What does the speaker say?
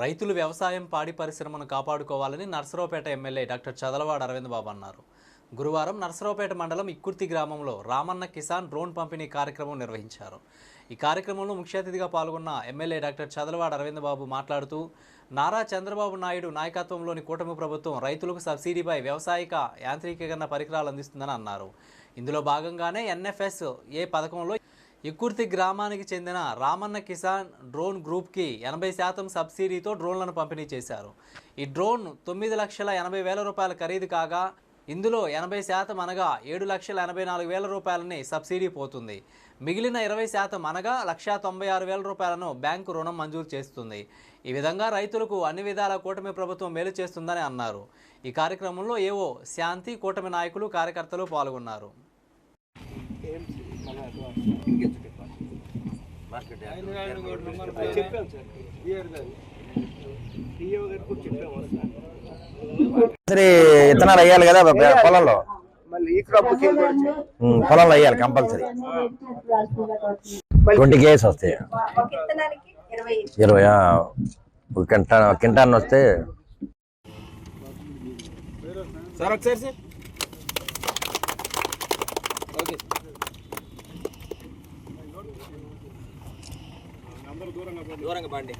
రైతులు వ్యవసాయం పాడి పరిశ్రమను కాపాడుకోవాలని నర్సరావుపేట ఎమ్మెల్యే డాక్టర్ చదలవాడ అరవింద్ బాబు అన్నారు. గురువారం నర్సరావుపేట మండలం ఇక్కుర్తి గ్రామంలో రామన్న కిసాన్ డ్రోన్ పంపిణీ కార్యక్రమం నిర్వహించారు. ఈ కార్యక్రమంలో ముఖ్య అతిథిగా పాల్గొన్న ఎమ్మెల్యే డాక్టర్ చదలవాడ అరవింద్ బాబు మాట్లాడుతూ నారా చంద్రబాబు నాయుడు నాయకత్వంలోని కూటమి ప్రభుత్వం రైతులకు సబ్సిడీపై వ్యవసాయక యాంత్రీకరణ పరికరాలు అందిస్తుందని అన్నారు. ఇందులో భాగంగానే ఎన్ఎఫ్ఎస్ ఏ పథకంలో ఇక్కుర్తి గ్రామానికి చెందిన రామన్న కిసాన్ డ్రోన్ గ్రూప్కి ఎనభై శాతం సబ్సిడీతో డ్రోన్లను పంపిణీ చేశారు. ఈ డ్రోన్ తొమ్మిది లక్షల ఎనభై వేల రూపాయల ఖరీదు కాగా ఇందులో ఎనభై శాతం అనగా ఏడు లక్షల ఎనభై నాలుగు వేల రూపాయలని సబ్సిడీ పోతుంది. మిగిలిన ఇరవై శాతం అనగా లక్షా తొంభై ఆరు వేల రూపాయలను బ్యాంకు రుణం మంజూరు చేస్తుంది. ఈ విధంగా రైతులకు అన్ని విధాల కూటమి ప్రభుత్వం మేలు చేస్తుందని అన్నారు. ఈ కార్యక్రమంలో ఏవో శాంతి కూటమి నాయకులు కార్యకర్తలు పాల్గొన్నారు. చెప్పాం సార్ బిఆర్ గారు డిఓ గారికి కూడా చెప్పాము సరే విత్తనాలు వేయాలి. కదా పొలంలో? మళ్ళీ ఈ క్రాప్ బుకింగ్ కూడా చేయాలి. ఉమ్, పొలంలో వేయాలి కంపల్సరీ. ట్వంటీ కేజీస్ వస్తాయి. ఇరవై ఒక కింటా కింటాన్ని వస్తే సార్ ఒకసారి సార్. ఓకే. దూరంగా పండి.